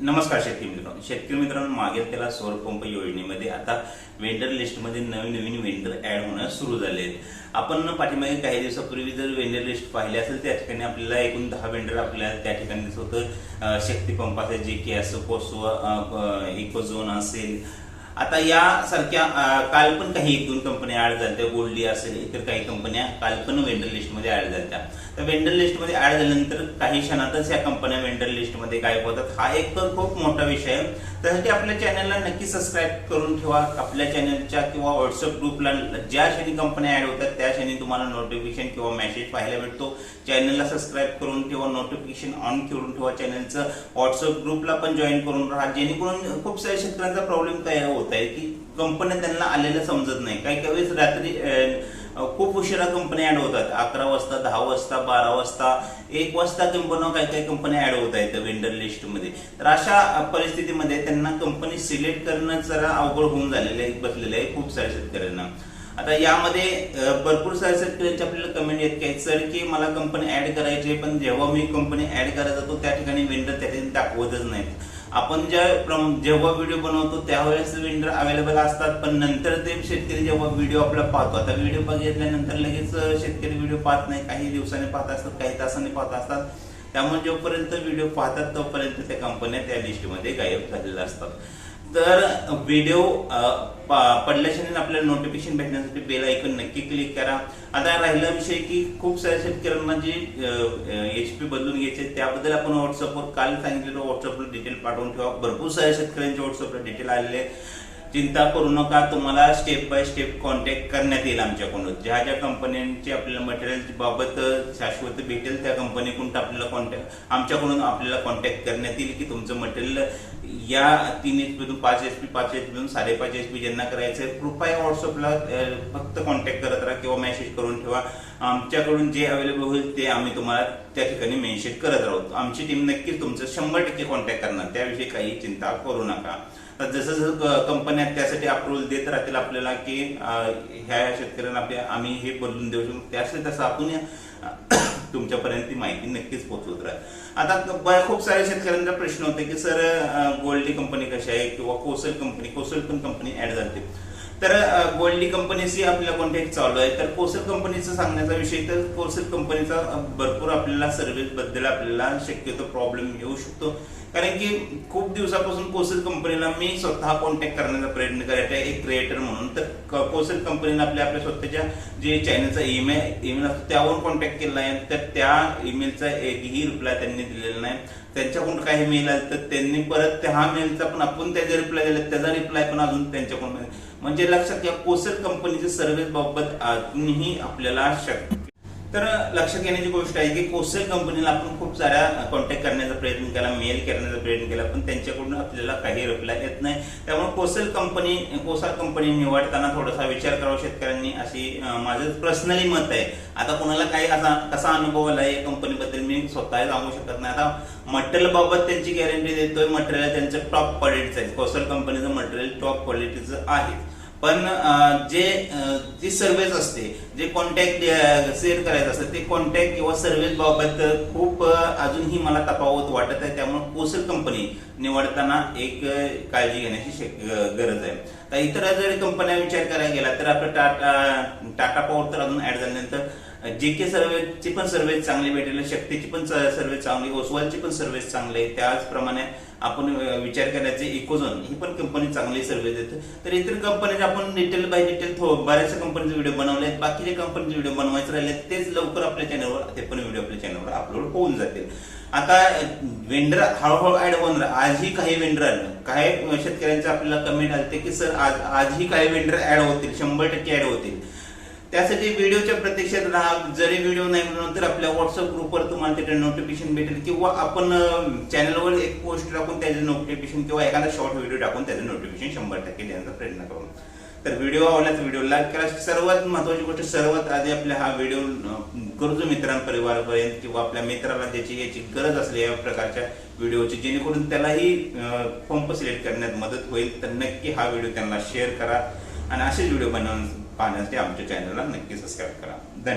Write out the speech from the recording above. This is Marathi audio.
नमस्कार शेतकरी मित्रांनो. शेतकरी मित्रांनो मागेल त्याला सौर पंप योजनेमध्ये आता वेंडर लिस्टमध्ये नवीन नवीन वेंडर ऍड होणं सुरू झाले आहेत. आपण पाठीमागे काही दिवसापूर्वी जर वेंडर लिस्ट पाहिली असेल त्या ठिकाणी आपल्याला एकूण दहा वेंडर आपल्याला त्या ठिकाणी दिसत होतं. शक्तीपंप असेल जे के असं कोसो इकोझोन असेल आता यासारख्या काल पण काही एक दोन कंपन्या ऍड झाल्या गोल्डी असेल इतर काही कंपन्या काल पण वेंडर लिस्टमध्ये ऍड झाल्या तर वेंडर लिस्टमध्ये ऍड झाल्यानंतर काही क्षणातच या कंपन्या वेंडर लिस्टमध्ये गायब होतात. हा एक तर खूप मोठा विषय आहे. त्यासाठी आपल्या चॅनलला नक्की सबस्क्राईब करून ठेवा. आपल्या चॅनलच्या किंवा व्हॉट्सअप ग्रुपला ज्या क्षणी कंपन्या ऍड होतात त्या क्षणी तुम्हाला नोटिफिकेशन किंवा मेसेज पाहायला भेटतो. चॅनलला सबस्क्राईब करून ठेवा. नोटिफिकेशन ऑन करून ठेवा. चॅनलचं व्हॉट्सअप ग्रुपला पण जॉईन करून राहा. जेणेकरून खूप साऱ्या शेतकऱ्यांचा प्रॉब्लेम काय होतो आहे की कंपन्या त्यांना आलेलं समजत नाही. काही काही वेळेस रात्री खूप उशिरा कंपन्या ऍड होतात. अकरा वाजता दहा वाजता बारा वाजता एक वाजता कंपन्या काही काही कंपन्या ऍड होत आहेत वेंडर लिस्टमध्ये तर अशा परिस्थितीमध्ये त्यांना कंपनी सिलेक्ट करणं जरा अवघड होऊन झालेलं आहे बसलेलं आहे खूप साऱ्या शेतकऱ्यांना. आता यामध्ये भरपूर साऱ्या शेतकऱ्यांचे आपल्याला कमेंट येत आहेत सर की मला कंपनी ऍड करायची आहे पण जेव्हा मी कंपनी ऍड करायला जातो त्या ठिकाणी वेंडर त्या ठिकाणी दाखवतच नाहीत. आपण ज्या प्रम- जेव्हा व्हिडिओ बनवतो त्यावेळेस वेंडर अवेलेबल असतात पण नंतर ते शेतकरी जेव्हा व्हिडिओ आपला पाहतो. आता व्हिडिओ बघितल्यानंतर लगेच शेतकरी व्हिडिओ पाहत नाही. काही दिवसांनी पाहत असतात काही तासांनी पाहत असतात. त्यामुळे जोपर्यंत व्हिडिओ पाहतात तोपर्यंत त्या कंपन्या त्या लिस्टमध्ये गायब झालेल्या असतात. तर व्हिडिओ पडल्याच्या आपल्याला नोटिफिकेशन भेटण्यासाठी बेल ऐकून नक्की क्लिक करा. आता राहिला विषय की खूप साऱ्या शेतकऱ्यांना जे एच पी बदलून घ्यायचे त्याबद्दल आपण व्हॉट्सअपवर काल सांगितलेलं व्हॉट्सअपला डिटेल पाठवून ठेवा. भरपूर साऱ्या शेतकऱ्यांचे व्हॉट्सअपला डिटेल आलेले आहेत. चिंता करू नका तुम्हाला स्टेप बाय स्टेप कॉन्टॅक्ट करण्यात येईल आमच्याकडून. ज्या ज्या कंपन्यांची आपल्याला मटेरियल बाबत शाश्वत भेटेल त्या कंपनीकडून आपल्याला कॉन्टॅक्ट आमच्याकडून आपल्याला कॉन्टॅक्ट करण्यात येईल की तुमचं मटेरियल या तीन एच पी पाच एच पी पाच एच पीतून साडेपाच एच पी ज्यांना करायचं आहे कृपया व्हॉट्सअपला फक्त कॉन्टॅक्ट करत राहा किंवा मेसेज करून ठेवा. आमच्याकडून जे अवेलेबल होईल ते आम्ही तुम्हाला त्या ठिकाणी मेन्शन करत राहू. आमची टीम नक्कीच तुमचं शंभर टक्के कॉन्टॅक्ट करणार त्याविषयी काही चिंता करू नका. जसं जसं कंपन्या त्यासाठी अप्रुव्हल देत राहतील आपल्याला की ह्या ह्या शेतकऱ्यांना आपल्या आम्ही हे बदलून देऊ शकतो. त्यासाठी तसं आपण तुमच्यापर्यंत ती माहिती नक्कीच पोहोचवत राहा. आता खूप साऱ्या शेतकऱ्यांचा प्रश्न होता की सर गोल्डी कंपनी कशी आहे? किंवा कोसल कंपनी कोसल पण कंपनी ऍड झाली तर गोल्डी कंपनीशी आपल्याला कॉन्टॅक्ट चालू आहे. तर कोसल कंपनीचं सांगण्याचा विषय तर कोसल कंपनीचा भरपूर आपल्याला सर्व्हिसबद्दल आपल्याला शक्यतो प्रॉब्लेम येऊ शकतो. कारण की खूप दिवसापासून कोसेल कंपनीला मी स्वतः कॉन्टॅक्ट करण्याचा प्रयत्न करायचा आहे एक क्रिएटर म्हणून. तर कोसेल कंपनीला आपल्या आपल्या स्वतःच्या जे चॅनलचा ईमेल ईमेल असतो त्यावरून कॉन्टॅक्ट केला आहे. तर त्या ईमेलचा एकही रिप्लाय त्यांनी दिलेला नाही. त्यांच्याकडून काही मेल आले तर त्यांनी परत त्या हा मेलचा पण आपण त्याचा रिप्लाय दिला त्याचा रिप्लाय पण अजून त्यांच्याकडून. म्हणजे लक्षात घ्या कोसेल कंपनीच्या सर्व्हिस बाबत अजूनही आपल्याला शक्य तर लक्षात घेण्याची गोष्ट आहे की कोसल कंपनीला आपण खूप साऱ्या कॉन्टॅक्ट करण्याचा प्रयत्न केला मेल करण्याचा प्रयत्न केला पण त्यांच्याकडून आपल्याला काही रिप्लाय येत नाही. त्यामुळे कोसेल कंपनी कोसाल कंपनी निवडताना थोडासा विचार करावा शेतकऱ्यांनी अशी माझं पर्सनली मत आहे. आता कोणाला काही असा कसा अनुभव आला या कंपनीबद्दल मी स्वतः सांगू शकत नाही. आता मटेरियलबाबत त्यांची गॅरंटी देतोय मटेरियल त्यांचं टॉप क्वालिटीचं आहे. कोसल कंपनीचं मटेरियल टॉप क्वालिटीचं आहे. पण जे जी सर्व्हिस असते जे कॉन्टॅक्ट शेअर करायचं असतं ते कॉन्टॅक्ट किंवा सर्व्हिस बाबत खूप अजूनही मला तफावत वाटत आहे. त्यामुळे कोसल कंपनी निवडताना एक काळजी घेण्याची गरज आहे. तर इतर जर कंपन्या विचार करायला गेला तर आपलं टाटा टाटा पॉवर तर अजून ऍड झाल्यानंतर जे के सर्व्हिसची पण सर्व्हिस चांगली भेटेल शक्तीची पण सर्व्हिस चांगली ओसवालची पण सर्व्हिस चांगली आहे त्याचप्रमाणे आपण विचार करायचे इकोझोन ही पण कंपनी चांगली सर्व्हिस देते. तर इतर कंपनीचे आपण डिटेल बाय डिटेल बऱ्याचशा कंपनीचे व्हिडिओ बनवले आहेत बाकीच्या कंपनीचे व्हिडिओ बनवायचे राहिले तेच लवकर आपल्या चॅनलवर ते पण व्हिडिओ आपल्या चॅनलवर अपलोड होऊन जातील. आता वेंडर हळूहळू ऍड होणार राह- आजही काही वेंडर काही शेतकऱ्यांचे आपल्याला कमेंट आले की सर आज आजही काही वेंडर ऍड होतील शंभर टक्के ऍड होतील. त्यासाठी व्हिडिओच्या प्रत्यक्षात राहा. जरी व्हिडिओ नाही म्हणून तर आपल्या व्हॉट्सअप ग्रुपवर तुम्हाला तिथे नोटिफिकेशन भेटेल किंवा आपण चॅनलवर एक पोस्ट टाकून त्याचे नोटिफिकेशन किंवा एखादा शॉर्ट व्हिडिओ टाकून त्याचं नोटिफिकेशन शंभर टक्के देण्याचा प्रयत्न करू. तर व्हिडिओ आवडल्यास व्हिडिओ लाईक करा. सर्वात महत्वाची गोष्ट सर्वात आधी आपल्या हा व्हिडिओ गरजू मित्रांपरिवारापर्यंत किंवा आपल्या मित्राला त्याची याची गरज असली या प्रकारच्या व्हिडिओची जेणेकरून त्यालाही पंप सिलेक्ट करण्यात मदत होईल. तर नक्की हा व्हिडिओ त्यांना शेअर करा. आणि असेच व्हिडिओ बनवून पाहण्यासाठी आमच्या चॅनलला नक्की सबस्क्राईब करा. धन्यवाद.